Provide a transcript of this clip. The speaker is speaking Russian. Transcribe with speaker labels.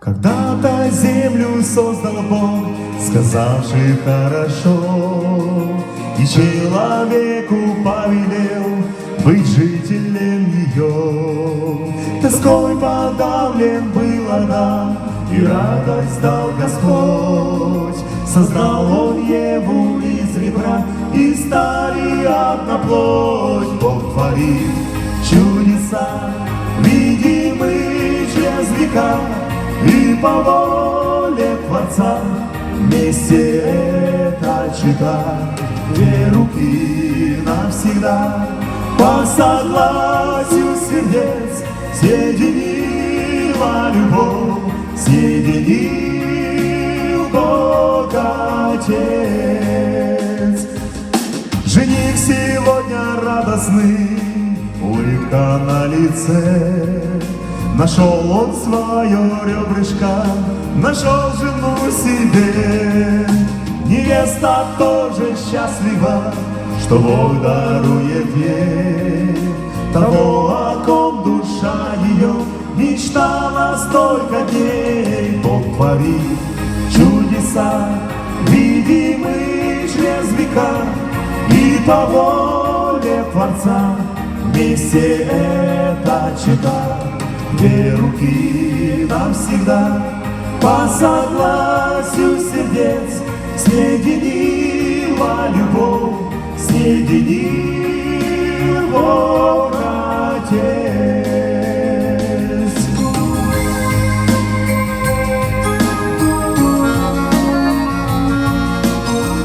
Speaker 1: Когда-то землю создал Бог, сказавший хорошо, И человеку повелел быть жителем ее. Тоской подавлен был Адам, и радость дал Господь. Создал Он Еву из ребра, и стали одна плоть. Бог творит чудеса, по воле Творца вместе это чита. Две руки навсегда по согласию сердец Соединила любовь, соединил Бог Отец. Жених сегодня радостный, улыбка на лице. Нашел он свое ребрышко, нашел жену себе. Невеста тоже счастлива, что Бог дарует ей того, о ком душа ее мечтала столько дней. Бог творит чудеса, видимые через века, и по воле Творца вместе это чита. Две руки навсегда. По согласию сердец Соединила любовь, соединила